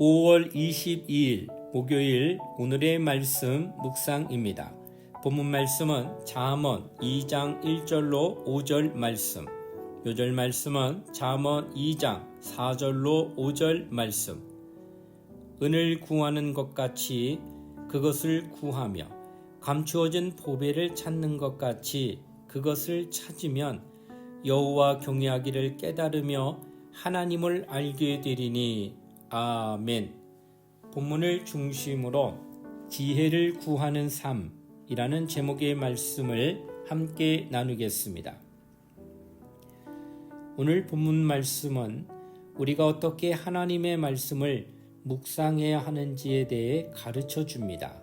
5월 22일 목요일 오늘의 말씀 묵상입니다. 본문 말씀은 잠언 2장 1절로 5절 말씀. 요절 말씀은 잠언 2장 4절로 5절 말씀. 은을 구하는 것 같이 그것을 구하며 감추어진 보배를 찾는 것 같이 그것을 찾으면 여호와 경외하기를 깨달으며 하나님을 알게 되리니 아멘. 본문을 중심으로 지혜를 구하는 삶이라는 제목의 말씀을 함께 나누겠습니다. 오늘 본문 말씀은 우리가 어떻게 하나님의 말씀을 묵상해야 하는지에 대해 가르쳐 줍니다.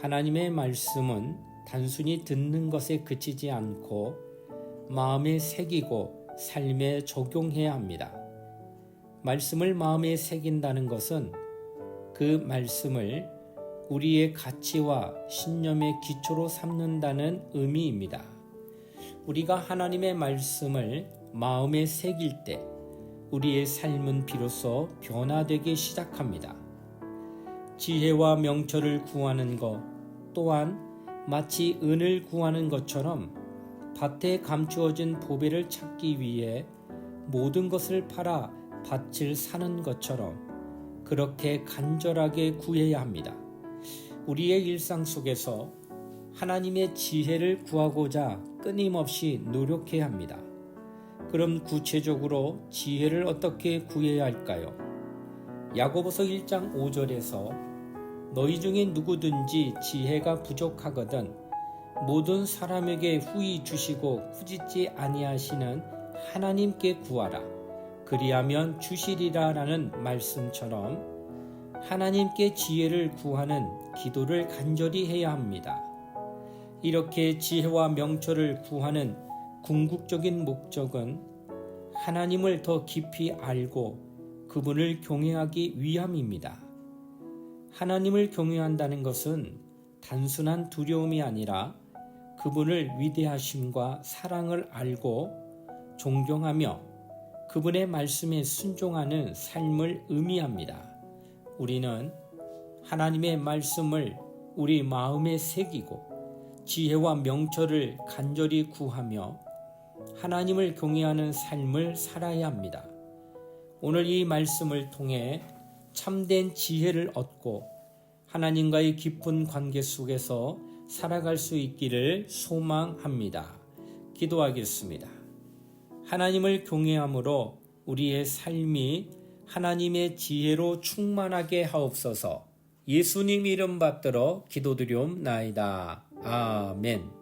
하나님의 말씀은 단순히 듣는 것에 그치지 않고 마음에 새기고 삶에 적용해야 합니다. 말씀을 마음에 새긴다는 것은 그 말씀을 우리의 가치와 신념의 기초로 삼는다는 의미입니다. 우리가 하나님의 말씀을 마음에 새길 때 우리의 삶은 비로소 변화되기 시작합니다. 지혜와 명철을 구하는 것 또한 마치 은을 구하는 것처럼 밭에 감추어진 보배를 찾기 위해 모든 것을 팔아 밭을 사는 것처럼 그렇게 간절하게 구해야 합니다. 우리의 일상 속에서 하나님의 지혜를 구하고자 끊임없이 노력해야 합니다. 그럼 구체적으로 지혜를 어떻게 구해야 할까요? 야고보서 1장 5절에서 너희 중에 누구든지 지혜가 부족하거든 모든 사람에게 후히 주시고 후짓지 아니하시는 하나님께 구하라. 그리하면 주시리라라는 말씀처럼 하나님께 지혜를 구하는 기도를 간절히 해야 합니다. 이렇게 지혜와 명철을 구하는 궁극적인 목적은 하나님을 더 깊이 알고 그분을 경외하기 위함입니다. 하나님을 경외한다는 것은 단순한 두려움이 아니라 그분을 위대하심과 사랑을 알고 존경하며 그분의 말씀에 순종하는 삶을 의미합니다. 우리는 하나님의 말씀을 우리 마음에 새기고 지혜와 명철을 간절히 구하며 하나님을 경외하는 삶을 살아야 합니다. 오늘 이 말씀을 통해 참된 지혜를 얻고 하나님과의 깊은 관계 속에서 살아갈 수 있기를 소망합니다. 기도하겠습니다. 하나님을 경외함으로 우리의 삶이 하나님의 지혜로 충만하게 하옵소서. 예수님 이름 받들어 기도드리옵나이다. 아멘.